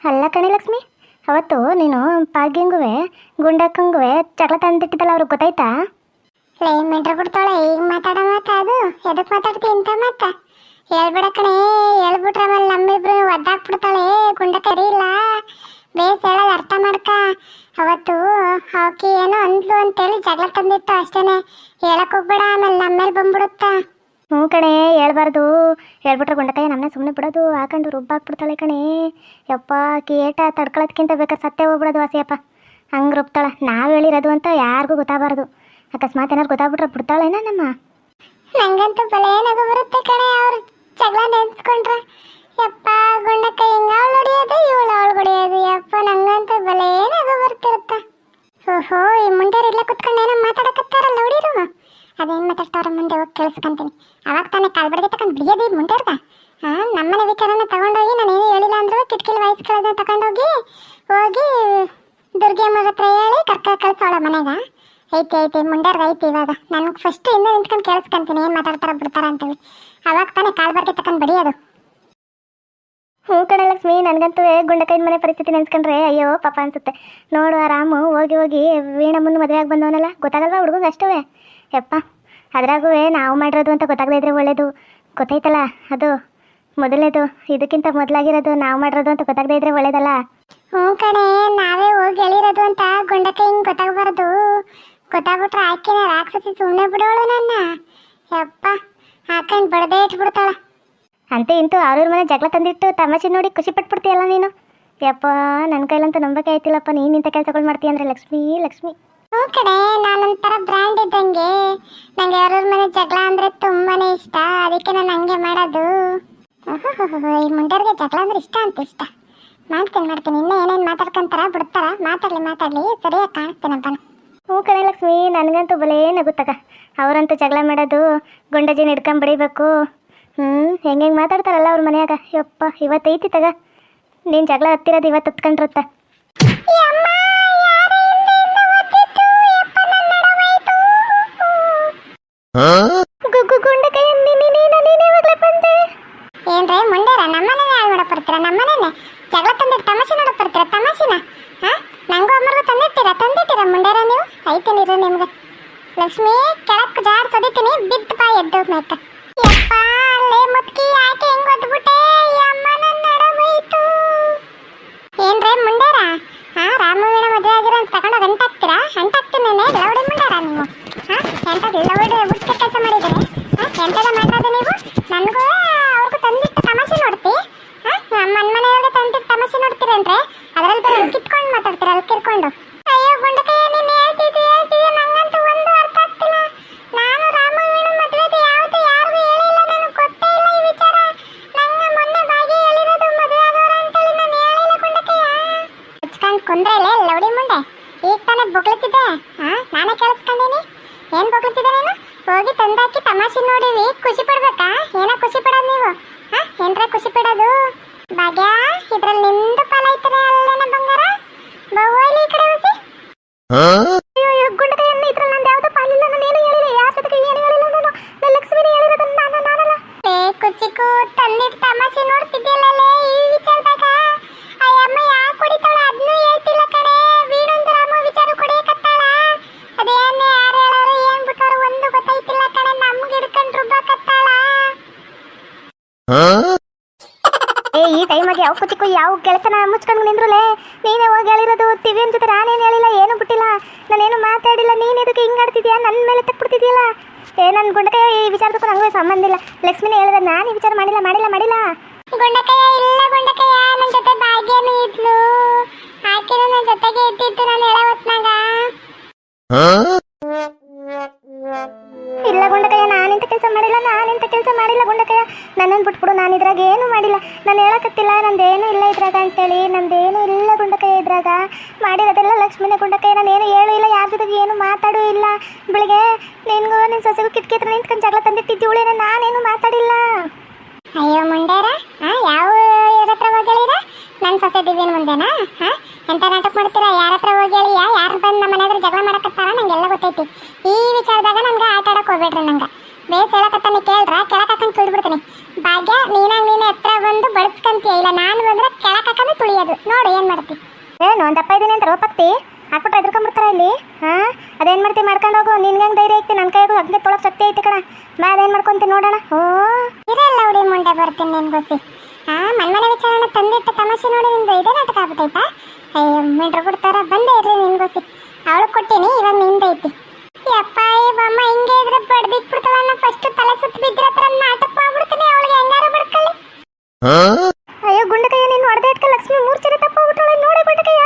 ಅಲ್ಲ ಕಣಿ ಲಕ್ಷ್ಮಿ, ಅವತ್ತು ನೀನು ಪಾಗಿಂಗುವೆ ಗುಂಡಕ್ಕಂಗುವೆ ಚಕ್ಲ ತಂದಿಟ್ಟಿದ್ದಲ್ಲ ಅವ್ರಿಗೆ ಗೊತ್ತಾಯ್ತಾ? ಲೇ ಮೆಂಟ್ರ ಬಿಡ್ತಾಳೆ ಈಗ ಮಾತಾಡೋ ಮಾತ ಅದು. ಎದಕ್ಕೆ ಮಾತಾಡ್ತಿ ಇಂಥ ಮಾತ? ಹೇಳ್ಬಿಡ ಕಣೆ, ಹೇಳ್ಬಿಟ್ರೆ ಆಮೇಲೆ ನಮ್ಮಿಬ್ರು ಒದ್ದಾಕ್ಬಿಡ್ತಾಳೆ ಗುಂಡ ಕರಿ ಇಲ್ಲ. ಬೇಸ್ ಹೇಳೋದು ಅರ್ಥ ಮಾಡ್ಕ. ಅವತ್ತು ಹಾಕಿ ಏನೋ ಅಂದ್ಲು ಅಂತೇಳಿ ಜಗಳ ತಂದಿತ್ತು ಅಷ್ಟೇನೆ. ಹೇಳಕ್ ಹೋಗ್ಬೇಡ, ಆಮೇಲೆ ನಮ್ಮೇಲೆ ಬಂದ್ಬಿಡುತ್ತಾ? ಹ್ಞೂ ಕಣೆ, ಹೇಳ್ಬಾರ್ದು. ಹೇಳ್ಬಿಟ್ರೆ ಗುಂಡಕಾಯಿ ನಮ್ಮನ್ನ ಸುಮ್ಮನೆ ಬಿಡೋದು, ಹಾಕೊಂಡು ರುಬ್ಬಾಕ್ಬಿಡ್ತಾಳೆ ಕಣೆ. ಯಪ್ಪ, ಕೇಟ ತಡ್ಕೊಳ್ಳೋದ್ಕಿಂತ ಬೇಕಾದ್ರೆ ಸತ್ತೇ ಹೋಗ್ಬಿಡೋದು ವಾಸಿಯಪ್ಪ. ಹಂಗೆ ರುಬ್ತಾಳೆ. ನಾವು ಹೇಳಿರೋದು ಅಂತ ಯಾರಿಗೂ ಗೊತ್ತಾಗಬಾರ್ದು. ಅಕಸ್ಮಾತ್ ಏನಾರು ಗೊತ್ತಾಗ್ಬಿಟ್ರೆ ಬಿಡ್ತಾಳೇನ ನಮ್ಮ? ನಂಗಂತೂ ಬಲೆ ನಗು ಬರುತ್ತೆ ಕಣೆ ಅವ್ರು ಜಗಳ ನೆನ್ಸ್ಕೊಂಡ್ರೆ. ಯಪ್ಪ ಗುಂಡಕ್ಕ ಹಿಂಗೆ ಅವಳು ಹೊಡಿಯೋದು, ಇವಳು ಅವಳು ಹೊಡಿಯೋದು. ಯಪ್ಪ, ನಂಗಂತೂ ಬಲೆ ನಗು ಬರ್ತಿರುತ್ತ. ಓಹೋ, ಈ ಮುಂದೆ ಇಲ್ಲ ಕುತ್ಕೊಂಡು ಏನೋ ಮಾತಾಡಕತ್ತಾರಲ್ಲ ಹುಡಿರು ಅದೇನ್ ಮಾತಾಡ್ತಾರ ಮುಂದೆ ಹೋಗಿ ಕೇಳಿಸ್ಕೊಂತೀನಿ. ಅವಾಗ ತಾನೇ ಕಾಲ್ ತಗೊಂಡು ಬಿಡಿಯೋದು ಈ ಮುಂಡೆರ್ಗ ಹಾಂ, ನಮ್ಮನೆ ವಿಚಾರನ ತಗೊಂಡೋಗಿ ನಾನು ಏನು ಹೇಳಿಲ್ಲ ಅಂದ್ರು ಕಿಟಕಿಲಿ ವಯಸ್ಸುಗಳನ್ನ ತಗೊಂಡೋಗಿ ಹೋಗಿ ದುರ್ಗಮ್ಮ ಹತ್ರ ಹೇಳಿ ಕರ್ಕ ಕಳ್ಸೋಳ ಮನೆಗ. ಐತಿ ಐತಿ ಮುಂಡರ್ಗ ಐತಿ ಇವಾಗ. ನನಗೆ ಫಸ್ಟ್ ಇಂದ ನಿಂತ್ಕೊಂಡು ಕೇಳಿಸ್ಕೊಂತೀನಿ, ಏನು ಮಾತಾಡ್ತಾರ, ಬಿಡ್ತಾರ ಅಂತೇಳಿ. ಅವಾಗ ತಾನೇ ಕಾಲ್ ತಗೊಂಡು ಬಡಿಯೋದು. ಹ್ಞೂ ಕಣೆ ಲಕ್ಷ್ಮಿ, ನನಗಂತೂ ಗುಂಡಕೈದ ಮನೆ ಪರಿಸ್ಥಿತಿ ನೆನ್ಸ್ಕೊಂಡ್ರೆ ಅಯ್ಯೋ ಪಾಪ ಅನ್ಸುತ್ತೆ. ನೋಡು ಆ ರಾಮು, ಹೋಗಿ ಹೋಗಿ ವೀಣಮ್ಮನ ಮದುವೆ ಆಗಿ ಬಂದವನಲ್ಲ, ಗೊತ್ತಾಗಲ್ವಾ ಹುಡುಗಂಗೆ ಅಷ್ಟವೇ? ಯಪ್ಪ ಅದ್ರಾಗೂ ನಾವು ಮಾಡಿರೋದು ಅಂತ ಗೊತ್ತಾಗದೇ ಇದ್ರೆ ಒಳ್ಳೇದು. ಗೊತ್ತೈತಲ್ಲ ಅದು. ಮೊದಲೇದು ಇದಕ್ಕಿಂತ ಮೊದಲಾಗಿರೋದು ನಾವು ಮಾಡಿರೋದು ಅಂತ ಗೊತ್ತಾಗದೇ ಇದ್ರೆ ಒಳ್ಳೇದಲ್ಲ? ಹ್ಞೂ ಕಣೆ ನಾವೇ ಹೋಗಿ ಹೇಳಿರೋದು ಅಂತ ಗುಂಡಕ್ಕೆ ಹಿಂಗೆ ಗೊತ್ತಾಗಬಾರ್ದು. ಗೊತ್ತಾಗ್ಬಿಟ್ರೆ ಆಕೆನ ರಾಕ್ಷಸಿ ಸುಮ್ಮನೆ ಬಿಡೋಳು ನನ್ನ. ಯಪ್ಪ ಹಾಕೊಂಡು ಬಡದೇ ಇಟ್ಬಿಡ್ತಾಳ. ಅಂತ ಇಂತೂ ಅವ್ರವ್ರ ಮನೆ ಜಗಳ ತಂದಿಟ್ಟು ತಮಾಷೆ ನೋಡಿ ಖುಷಿ ಪಟ್ಬಿಡ್ತೀಯಲ್ಲ ನೀನು? ಯಪ್ಪ ನನ್ನ ಕೈಲಂತೂ ನಂಬಕ್ಕೆ ಆಯ್ತಿಲ್ಲಪ್ಪ ನೀನು ಇಂಥ ಕೆಲಸಗಳು ಮಾಡ್ತೀಯ ಅಂದರೆ ಲಕ್ಷ್ಮೀ ಲಕ್ಷ್ಮಿ. ಕಡೆ ನಾನೊಂಥರ ಬ್ರ್ಯಾಂಡ್ ಇದ್ದಂಗೆ. ನಂಗೆ ಯಾರ್ಯಾರ ಮನೆ ಜಗಳ ಅಂದ್ರೆ ತುಂಬಾನೇ ಇಷ್ಟ. ಅದಕ್ಕೆ ನಾನು ಹಂಗೆ ಮಾಡೋದು. ಈ ಮುಂಡರ್ಗೆ ಜಗಳ ಅಂದ್ರೆ ಇಷ್ಟ ಅಂತ ಇಷ್ಟ. ಮಾಡ್ತೀನಿ ಮಾಡ್ತೀನಿ. ಇನ್ನೂ ಏನೇನು ಮಾತಾಡ್ಕೊಂತಾರ ಬಿಡ್ತಾರ? ಮಾತಾಡ್ಲಿ ಮಾತಾಡ್ಲಿ. ಸರಿಯಾಗಿ ಕಾಣಿಸ್ತೀನಪ್ಪ ನಾನು. ಹ್ಞೂ ಕಣೆ ಲಕ್ಷ್ಮಿ ನನಗಂತೂ ಬಲೇ ನಗುತ್ತಗ ಅವರಂತೂ ಜಗಳ ಮಾಡೋದು ಗುಂಡಜಿನ ಹಿಡ್ಕೊಂಡ್ ಬಡಿಬೇಕು. ಹ್ಞೂ ಹೆಂಗೆ ಹೆಂಗೆ ಮಾತಾಡ್ತಾರಲ್ಲ ಅವ್ರ ಮನೆಯಾಗ? ಯಪ್ಪ ಇವತ್ತೈತಿ ತಗ. ನೀನು ಜಗಳ ಹತ್ತಿರೋದು ಇವತ್ತು ಹತ್ಕೊಂಡಿರುತ್ತ ಗುಂಡ ಕೈ ನೀನೇ ಬಂದೆ ಏನ್ರೇ ಮುಂಡೇರ ನಮ್ಮನೆ ಹಾಳು ಮಾಡಕ್ ಬರ್ತೀರ ನಮ್ಮನೇನೆ ಜಗಳ ತಂದಿಟ್ಟು ತಮಾಷೆ ನೋಡಕ್ ಬರ್ತೀರ ತಮಾಷೆನ ಹಾ ನಂಗೂ ಅಮ್ಮರ್ಗೂ ತಂದಿಟ್ಟಿರ ತಂದಿಟ್ಟಿರ ಮುಂಡೇರ ನೀವು ಐತೇನಿರ ನಿಮ್ಗೆ ಲಕ್ಷ್ಮಿ ಕೆಳಕ್ ಜಾಡ್ ಸದಿತೀನಿ ಬಿದ್ದು ಬಾ ಎದ್ದು ಮೇಕ ಯಪ್ಪ ಅಲ್ಲೇ ಮುತ್ಕಿ ಯಾಕೆ ಹೆಂಗ್ ಒದ್ಬಿಟ್ಟೆ ಈ ಅಮ್ಮ ನನ್ನ ನಡಮೈತು ಏನ್ರೇ ಮುಂಡೇರ ಹಾ ರಾಮವೀಣ ಮದುವೆ ಆಗಿರೋ ಅಂತ ತಗೊಂಡೋಗಿ ಅಂಟಾಕ್ತೀರಾ ಅಂಟಾಕ್ತೀನಿ ಲೌಡಿ ಮುಂಡೇರ ನೀವು ಹಾ ಎಂತ ಲೌಡಿ ಹುಡುಕ ಕೆಲಸ ಮಾಡಿದ್ದೀನಿ ಹಾ ಎಂತದ ಮಾಡೋದು ನೀವು ನನಗೂ ಅವ್ರಿಗೂ ತಂದಿಟ್ಟು ತಮಾಷೆ ನೋಡ್ತಿ ಹಾ ನಮ್ಮ ಮನೆಯವ್ರಿಗೆ ತಂದಿಟ್ಟು ತಮಾಷೆ ನೋಡ್ತೀರೇನ್ರೆ ಅದ್ರಲ್ಲಿ ಬೇರೆ ಕಿತ್ಕೊಂಡು ಮಾತಾಡ್ತೀರ ಅಲ್ಲಿ ಕಿರ್ಕೊಂಡು ಅಯ್ಯೋ ಗುಂಡಕಯ್ಯ ನೀನು ಹೇಳ್ತಿದ್ದಿ ಹೇಳ್ತಿದ್ದಿ ನಂಗಂತೂ ಒಂದು ಅರ್ಥ ಆಗ್ತಿಲ್ಲ ನಾನು ರಾಮವೀಣ ಮದುವೆದು ಯಾವುದು ಯಾರಿಗೂ ಹೇಳಿಲ್ಲ ನನಗೆ ಗೊತ್ತೇ ಇಲ್ಲ ಈ ವಿಚಾರ ನಂಗೆ ಮೊನ್ನೆ ಬಾಗಿ ಹೇಳಿರೋದು ಮದುವೆ ಆಗೋರು ಅಂತೇಳಿ ನಾನು ಹೇಳಿಲ್ಲ ಗುಂಡಕಯ್ಯ ಹಚ್ಕೊಂಡು ಕುಂದ್ರಲೆ ಲೌಡಿ ಮುಂಡೆ ಈಗ ತಾನೇ ಬೊಗ್ಲತ್ತಿದ್ದೆ. ಹಾ ನಾನೇ ಕೇಳಿಸ್ಕೊಂಡೀನಿ? ಏನ್ ಬೊಗ್ಲತ್ತಿದ್ದೆ ನೀನು? ಹೋಗಿ ತಂದಾಕಿ ತಮಾಷೆ ನೋಡಿವಿ ಖುಷಿ ಪಡ್ಬೇಕಾ? ಏನ ಖುಷಿ ಪಡೋದು ನೀವು? ಹಾ, ಏನ್ರ ಖುಷಿ ಪಡೋದು? ಭಾಗ್ಯ, ಇದ್ರಲ್ಲಿ ನಿಂದು ಪಾಲ ಐತನೆ ಅಲ್ಲೇನ ಬಂಗಾರ? ಬವ್ವಲ್ಲಿ ಈ ಕಡೆ ಹೊಸಿ ಯಾವ ಕುಚಿಕ್ಕು ಯಾವ ಗೆಳತನ ಮುಚ್ಕೊಂಡು ನಿಂದ್ರಲೆ? ನೀನೇ ಹೋಗಿ ಹೇಳಿರೋದು ತಿವಿಯನ್ ಜೊತೆ ನಾನೇನು ಹೇಳಿಲ್ಲ ಏನು ಬಿಟ್ಟಿಲ್ಲ. ನಾನೇನು ಮಾತಾಡಿಲ್ಲ ನೀನು ಇದಕ್ಕೆ ಹಿಂಗೆ ಆಡ್ತಿದ್ಯಾ? ನನ್ನ ಮೇಲೆ ತಕ್ಬಿಡ್ತಿದ್ಯಲ್ಲ ಏ ನನ್ನ ಗುಂಡಕೈ ಈ ವಿಚಾರದಕ್ಕೂ ನನಗೂ ಸಂಬಂಧ ಇಲ್ಲ. ಲಕ್ಷ್ಮಿನೇ ಹೇಳಿದ ನಾನು ಈ ವಿಚಾರ ಮಾಡಿಲ್ಲ ಮಾಡಿಲ್ಲ ಮಾಡಿಲ್ಲ. ಗುಂಡಕಯ್ಯ ಇಲ್ಲ ಗುಂಡಕಯ್ಯ. ನನ್ನ ಜೊತೆ ಭಾಗ್ಯನೂ ಇದ್ಲು. ಆಕೆನೂ ನನ್ನ ಜೊತೆಗೆ ಇದ್ದಿದ್ದು ನಾನು ಹೇಳೋ ಹೊತ್ನಾಗ. ಇಲ್ಲ ಗುಂಡಕಯ್ಯ ನಾನಿಂತ ಕೆಲಸ ಮಾಡಿಲ್ಲ ನಾನಿಂತ ಕೆಲಸ ಮಾಡಿಲ್ಲ ಗುಂಡಕಯ್ಯ. ನನ್ನನ್ನು ಬಿಟ್ಬಿಡು, ನಾನು ಇದ್ರಾಗ ಏನು ಮಾಡಿಲ್ಲ. ನಾನು ಹೇಳಕತ್ತಿಲ್ಲ, ನಂದೇನು ಇಲ್ಲ ಇದ್ರಾಗ ಅಂತೇಳಿ. ನಂದೇನು ಇಲ್ಲ ಗುಂಡಕಯ್ಯ ಇದ್ರಾಗ. ಮಾಡಿರೋದೆಲ್ಲ ಲಕ್ಷ್ಮೀನ ಗುಂಡಕಯ್ಯ, ನಾನು ಏನು ಹೇಳು ಇಲ್ಲ, ಯಾರ ಜೊತೆಗೆ ಏನು ಮಾತಾಡೂ ಇಲ್ಲ. ಬೆಳಿಗ್ಗೆ ನಿನ್ಗೂ ನಿನ್ನ ಸೊಸೆಗೂ ಕಿಟಕಿ ಹತ್ರ ನಿಂತ್ಕೊಂಡು ಜಗಳ ತಂದಿಟ್ಟಿದ್ದೀವಳೇನ ನಾನೇನು ಮಾತಾಡಿಲ್ಲ ಅಯ್ಯೋ ಮುಂಡೇರ ಹಾ ಯಾವ ಯಾರ ಹತ್ರ ಹೋಗಿ ಹೇಳಿರ ನನ್ನ ಸೊಸೆ ದಿವ್ಯನ ಮುಂದೆನಾ ಹಾ ಎಂತ ನಾಟಕ ಮಾಡ್ತೀರಾ ಯಾರ ಹತ್ರ ಹೋಗಿ ಹೇಳಿಯಾ ಯಾರು ಬಂದು ನಮ್ಮ ಮನೆ ಹತ್ರ ಜಗಳ ಮಾಡಕತ್ತಾರ ನಂಗೆಲ್ಲ ಗೊತ್ತೈತಿ ಈ ವಿಚಾರದಾಗ ನನ್ಗೆ ಆಟ ಆಡಕ್ ಹೋಗ್ಬೇಡ್ರಿ ನಂಗೆ ಬೇಸ್ ಹೇಳಕತ್ತಾನೆ ಕೇಳ್ರ ಕೆಳಕ್ ಹಾಕೊಂಡು ತುಳಿದ್ಬಿಡ್ತೀನಿ ಭಾಗ್ಯ ನೀನಾಗ ನೀನೆ ಹತ್ರ ಬಂದು ಬಡಿಸ್ಕಂತೀಯ ಇಲ್ಲ ನಾನು ಬಂದ್ರೆ ಕೆಳಕ್ ಹಾಕಂದ್ರೆ ತುಳಿಯೋದು. ನೋಡು ಏನ್ ಮಾಡ್ತಿ? ಏನು ಒಂದಪ್ಪ ದಪ್ಪ ಇದೀನಿ ಅಂತ ರೋಪಕ್ತಿ ಹಾಕ್ಬಿಟ್ಟು ಎದ್ಕೊಂಡ್ಬಿಡ್ತಾರ ಇಲ್ಲಿ? ಹಾಂ? ಅದೇನ್ ಮಾಡ್ತಿ ಮಾಡ್ಕೊಂಡು ಹೋಗು. ನಿನ್ಗೆ ಹೆಂಗೆ ಧೈರ್ಯ ಐತಿ? ನನ್ನ ಕೈಗೂ ಹಂಗೆ ತೊಳಕ್ ಶಕ್ತಿ ಐತಿ ಕಣ. ಬಾ ಅದೇನು ಮಾಡ್ಕೊಂತೀನಿ ನೋಡೋಣ. ಓ ಇರಲ್ಲ ಹುಡಿ ಮುಂಡೆ ಬರ್ತೀನಿ ನಿನ್ ಗೊತ್ತಿ ಹಾ ಮನ್ಮನೆ ವಿಚಾರಣ ತಂದಿಟ್ಟ ತಮಾಷೆ ನೋಡಿ ನಿಮ್ದು ಇದೇ ನಾಟಕ ಆಗ್ಬಿಟ್ಟೈತಾ ಅಯ್ಯ ಮಿಡ್ರು ಬಿಡ್ತಾರ ಬಂದೇ ಇರಲಿ ನಿನ್ ಗೊತ್ತಿ ಅವಳು ಕೊಟ್ಟಿನಿ ಇವಾಗ ನಿಂದೈತಿ ಯಪ್ಪ ಈ ಬಮ್ಮ ಹಿಂಗೆ ಇದ್ರೆ ಬಡ್ದಿಟ್ಬಿಡ್ತಾಳ ಫಸ್ಟ್ ತಲೆ ಸುತ್ತ ಬಿದ್ರ ಹತ್ರ ನಾಟಕ ಮಾಡ್ಬಿಡ್ತೀನಿ ಅವಳಿಗೆ ಹೆಂಗಾರ ಬಿಡ್ಕೊಳ್ಳಿ ಅಯ್ಯೋ ಗುಂಡಕಯ್ಯ ನೀನು ಹೊಡೆದ ಇಟ್ಕ ಲಕ್ಷ್ಮಿ ಮೂರ್ಛನೆ ತಪ್ಪೋಗ್ಬಿಟ್ಟಾಳೆ ನೋಡಿ ಗುಂಡಕಯ್ಯ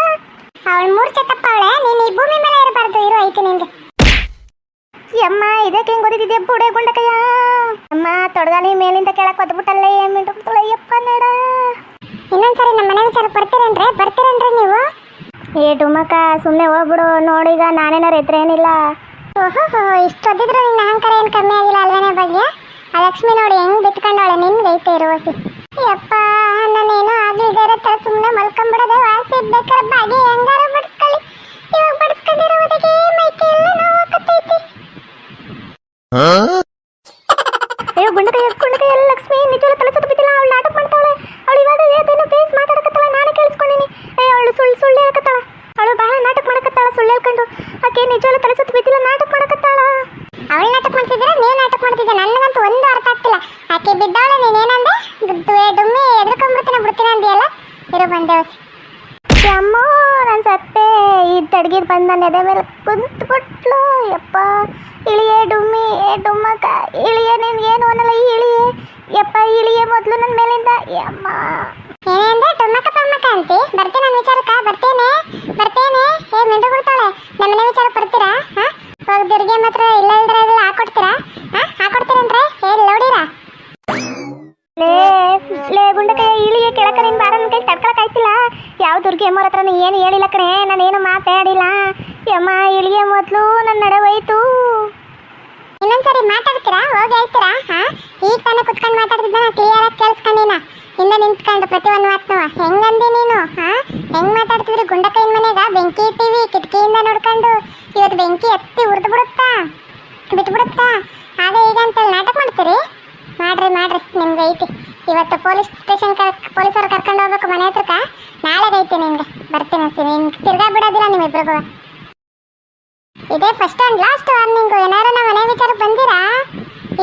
ಅವಳು ಮೂರ್ಛೆ ತಪ್ಪವಳೆ ನೀನು ಈ ಭೂಮಿ ಮೇಲೆ ಇರಬಾರ್ದು, ಇರು, ಐತಿ ನಿಂಗೆ. ಅಮ್ಮ ಇದಕ್ಕೆ ಹೆಂಗ್ ಓದಿದ್ದೆ ಬುಡೆ ಗುಂಡಕಯ್ಯ? ಅಮ್ಮ ತೊಡಗಾಲಿ ಮೇಲಿಂದ ಕೆಳಕ್ಕೆ ಒದ್ಬಿಟ್ಟಲ್ಲೇ ಮಿಂಟ್ಬಿಡ್ತಾಳೆ ಯಪ್ಪ ನಡ. ಇನ್ನೊಂದ್ಸರಿ ನಮ್ಮ ಮನೆ ವಿಚಾರ ಬರ್ತೀರೇನ್ರಿ? ಬರ್ತೀರೇನ್ರಿ ನೀವು? ಏ ಡುಮಕ ಸುಮ್ಮನೆ ಹೋಗ್ಬಿಡು ನೋಡೀಗ ನಾನೇನಾರು ಎದ್ರೇನಿಲ್ಲ ಓಹೋ ಓದಿದ್ರು ನಿನ್ನ ಅಹಂಕಾರ ಏನು ಕಮ್ಮಿ ಆಗಿಲ್ಲ ಅಲ್ವೇನೆ ಬಗ್ಗೆ ಆ ಲಕ್ಷ್ಮಿ ನೋಡಿ ಹೆಂಗ್ ಬಿಟ್ಕೊಂಡವಳೆ ನಿನ್ಗೆ ಐತೆ ಇರುವಸಿ ಯಪ್ಪ ನಾನೇನೋ ಆಗ್ಲಿದ್ದಾರೆ ತರ ಸುಮ್ಮನೆ ಮಲ್ಕೊಂಡ್ಬಿಡೋದೆ ವಾಸಿ ಬೇಕಾದ್ರೆ ಬಾಗಿ ಹೆಂಗಾರ ಅಯ್ಯೋ ಗುಂಡಕಯ್ಯ ಎಲ್ಲ ಲಕ್ಷ್ಮಿ ನಿಜವಾಗ್ಲೂ ತಲೆ ಸುತ್ತ ಬಿದ್ದಿಲ್ಲ ಅವಳು ನಾಟಕ ಮಾಡ್ತಾಳೆ. ಅವಳು ಇವಾಗ ಏನೇನೋ ಬೇಸ್ ಮಾತಾಡಕತ್ತಾಳ ನಾನೇ ಕೇಳಿಸ್ಕೊಂಡಿನಿ. ಏ ಅವಳು ಸುಳ್ಳು ಸುಳ್ಳು ಹೇಳ್ಕತ್ತಾಳ. ಅವಳು ಬಹಳ ನಾಟಕ ಮಾಡಕತ್ತಾಳ ಸುಳ್ಳು ಹೇಳ್ಕೊಂಡು. ಆಕೆ ನಿಜವಾಗ್ಲೂ ತಲೆ ಸುತ್ತ ಬಿದ್ದಿಲ್ಲ ನಾಟಕ ಮಾಡಕತ್ತಾಳ. ಅವಳು ನಾಟಕ ಮಾಡ್ತಿದ್ದೀರ? ನೀನು ನಾಟಕ ಮಾಡ್ತಿದ್ದೆ ನನಗಂತೂ ಒಂದು ಅರ್ಥ ಆಗ್ತಿಲ್ಲ. ಆಕೆ ಬಿದ್ದಾಳೆ ನೀನೇನಂದೆ? ದುಡ್ಡು ಡುಮ್ಮಿ ಎದ್ರಕೊಂಡ್ಬಿಡ್ತೀನಿ ಬಿಡ್ತೀನಿ ಅಂದಿಯಲ್ಲ? ಇರು ಬಂದೆ ಹೊಸಿ ಅಮ್ಮ ನಾನು ಸತ್ತೆ ಇದ್ದ ಅಡ್ಗಿದ್ ಬಂದು ನನ್ನ ಎದೆ ಮೇಲೆ ಕುಂತ್ಬಿಟ್ಲು. ಯಪ್ಪ, ಇಳಿಯೇ ಡುಮ್ಮಿ, ಏ ಡುಮ್ಮಕ್ಕ, ಇಳಿಯೇ ನಿನ್ಗೆ ಏನು ಅನ್ನಲ್ಲ, ಇಳಿಯೇ. ಯಪ್ಪ, ಇಳಿಯೇ ಮೊದಲು ನನ್ನ ಮೇಲಿಂದ. ಯಮ್ಮ. ಏನೇಂದೆ ಟೊಮ್ಮಕ್ಕ ಪಮ್ಮಕ್ಕ ಅಂತಿ. ಬರ್ತೀನಿ ನನ್ನ ವಿಚಾರಕ್ಕ, ಬರ್ತೇನೆ ಬರ್ತೇನೆ. ಏ, ಮಿಂಡು ಬಿಡ್ತಾಳೆ ನಮ್ಮನೆ ವಿಚಾರ ಬರ್ತೀರಾ? ಹೋಗಿ ದುರ್ಗೆ ಮಾತ್ರ ಇಲ್ಲ ಯಾವ ದುರ್ಗೆ ಹತ್ರ ಏನು ಹೇಳಿಲ್ಲ ಕಣೆ, ನಾನೇನು ಮಾತಾಡಿಲ್ಲ. ಯಮ್ಮ ಇಳಿಗೆ ಮೊದಲು ನನ್ನ ನಡವೋಯ್ತು ಇನ್ನೊಂದ್ಸರಿ ಮಾತಾಡ್ತೀರಾ? ಹೋಗಿ ಹೇಳ್ತೀರಾ? ಹಾ? ಈಗ ತಾನೇ ಕುತ್ಕೊಂಡು ಮಾತಾಡ್ತಿದ್ದ ಕ್ಲಿಯರ್ ಆಗಿ ಕೇಳಿಸ್ಕೊಂಡಿನ ಹಿಂದೆ ನಿಂತ್ಕೊಂಡು ಪ್ರತಿ ಒಂದು ಮಾತನ್ನು ಹೆಂಗಂದಿ ನೀನು? ಹಾ? ಹೆಂಗ್ ಮಾತಾಡ್ತಿದ್ರಿ? ಗುಂಡಕೈನ್ ಮನೆಗ ಬೆಂಕಿ ಇಟ್ಟಿವಿ, ಕಿಟಕಿಯಿಂದ ನೋಡ್ಕೊಂಡು. ಇವತ್ತು ಬೆಂಕಿ ಎತ್ತಿ ಉರಿದು ಬಿಡುತ್ತಾ? ಬಿಟ್ಬಿಡುತ್ತಾ ಹಾಗೆ ಈಗ ಅಂತೇಳಿ ನಾಟಕ ಮಾಡ್ತೀರಿ? ಮಾಡ್ರಿ ಮಾಡ್ರಿ ನಿಮ್ಗೆ ಐತಿ ಇವತ್ತು ಪೊಲೀಸ್ ಸ್ಟೇಷನ್ ಕರ್ ಪೊಲೀಸರು ಕರ್ಕೊಂಡು ಹೋಗ್ಬೇಕು ಮನೆ ಹತ್ರಕ್ಕ ನಾಳೆಗೆ ಐತಿ ನಿಮ್ಗೆ ಬರ್ತೀನಿ ಅಂತೀನಿ ನಿಮ್ಗೆ ತಿರ್ಗಾ ಬಿಡೋದಿಲ್ಲ ನಿಮ್ಮಿಬ್ರಿಗೂ ಇದೇ ಫಸ್ಟ್ ಅಂಡ್ ಲಾಸ್ಟ್ ವಾರ್ನಿಂಗು ಏನಾರು ನಮ್ಮ ಮನೆ ವಿಚಾರ ಬಂದಿರಾ?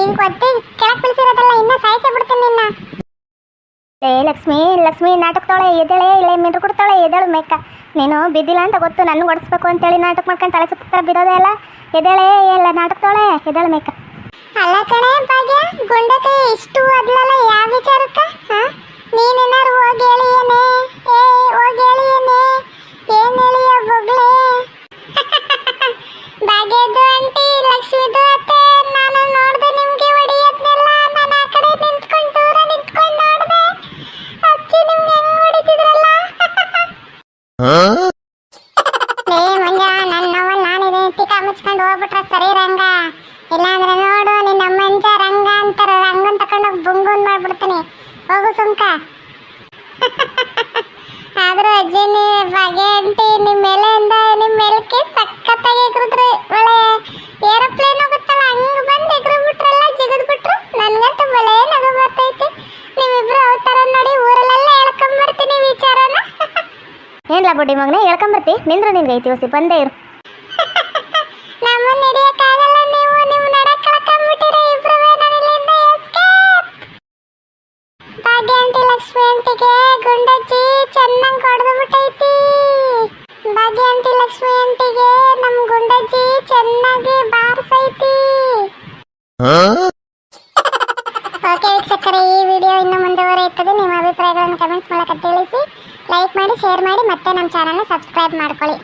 ಈಗ ಒತ್ತಿ ಕೆಳಕ್ ಬೀಳ್ಸಿರೋದಲ್ಲ ಇನ್ನ ಸಾಯಿಸೇ ಬಿಡ್ತೀನಿ ನಿನ್ನ. ಏ, ಲಕ್ಷ್ಮಿ ಲಕ್ಷ್ಮಿ ನಾಟಕದೊಳೆ ಎದಳೆ ಇಳೆ ಮಿಂಡ್ರು ಕೊಡ್ತಾಳೆ ಎದಳು ಮೇಕ. ನೀನು ಬಿದ್ದಿಲ್ಲ ಅಂತ ಗೊತ್ತು ನನ್ನ ಓಡಿಸ್ಬೇಕು ಅಂತೇಳಿ ನಾಟಕ ಮಾಡ್ಕೊಂಡು ತಲೆ ಸುತ್ತ ಬಿದ್ದೋದೆ ಅಲ್ಲ? ಎದಳೆ ಎಲ್ಲ ನಾಟಕದೊಳೆ ಎದಳು ಮೇಕ. ಅಲ್ಲ ಕಣೆ, ಭಾಗ್ಯ, ಗುಂಡಕ್ಕೆ ಇಷ್ಟು ಅದ್ಲಲ್ಲ ಯಾವ ವಿಚಾರಕ್ಕ? ನೀನೇನಾರು ಹೋಗಿ ಹೇಳಿಯೇನೆ? ಏ, ಹೋಗಿ ಭಾಗ್ಯದ್ದು ಆಂಟಿ ಲಕ್ಷ್ಮಿದು ಅತ್ತೆ ನಾನು ನೋಡ್ದೆ ನಿಮ್ಗೆ ಹೊಡಿಯೋದ್ನೆಲ್ಲ. ನಾನು ಆ ಕಡೆ ನಿಂತ್ಕೊಂಡು ದೂರ ನಿಂತ್ಕೊಂಡು ನೋಡ್ದೆ. ಅಚ್ಚಿ ನಿಮ್ಗೆ ಹೆಂಗ್ ಹೊಡಿತಿದ್ರಲ್ಲ? ಏ ಮಂಜ ನನ್ನವ್ವ ನಾನಿದೆ. ತಿಕ್ಕ ಮುಚ್ಕೊಂಡು ಹೋಗ್ಬಿಟ್ರೆ ಸರಿ ರಂಗ. ಇಲ್ಲಾಂದ್ರೆ ನೋಡು ನಿನ್ನ ಮಂಜ ರಂಗ ಅಂತಾರ. ರಂಗನ್ ತಕೊಂಡೋಗಿ ಬುಂಗುನ್ ಮಾಡ್ಬಿಡ್ತೀನಿ. ಹೋಗು ಸುಮ್ಕ. ಆದ್ರೂ ಅಜ್ಜಿ ನೀ ಬಗೆ ಅಂಟಿ ನಿಮ್ಮ ಮೆಲ್ಕೆ ಸಖತ್ತಾಗಿ ಎಗ್ರಿದ್ರಿ ಒಳ್ಳೆ ಏರೋಪ್ಲೇನ್ ಹೋಗುತ್ತಲ್ಲ, ಹಂಗೆ ಬಂದು ಎಗ್ರು ಬಿಟ್ರಲ್ಲ ಜಿಗದ್ ಬಿಟ್ರು ನನ್ಗಂತೂ ಬಲೆ ನಗು ಬರ್ತೈತೆ. ನೀವಿಬ್ರು ಅವತಾರ ನೋಡಿ ಊರಲ್ಲೆಲ್ಲ ಹೇಳ್ಕೊಂಬರ್ತೀನಿ ವಿಚಾರನ. ಏನ್ಲ ಬುಡ್ಡಿ ಮಗನೇ ಹೇಳ್ಕೊಂಬರ್ತಿ ನಿಂದ್ರು ನಿನ್ಗೆ ಐತಿ ಹೊಸಿ ಬಂದೇ ಇರು. ಲಕ್ಷ್ಮಿ ಆಂಟಿಗೆ ನಮ್ ಗುಂಡಜ್ಜಿ ಚೆನ್ನಾಗಿ ಬಾರ್ಸೈತಿ. ಓಕೆ ವೀಕ್ಷಕರೇ ಈ ವಿಡಿಯೋ ಇನ್ನು ಮುಂದುವರಿಯುತ್ತದೆ. ನಿಮ್ಮ ಅಭಿಪ್ರಾಯಗಳನ್ನು ಕಮೆಂಟ್ಸ್ ಮೂಲಕ ತಿಳಿಸಿ ಲೈಕ್ ಮಾಡಿ ಶೇರ್ ಮಾಡಿ ಮತ್ತೆ ನಮ್ಮ ಚಾನಲ್ನ ಸಬ್ಸ್ಕ್ರೈಬ್ ಮಾಡ್ಕೊಳ್ಳಿ.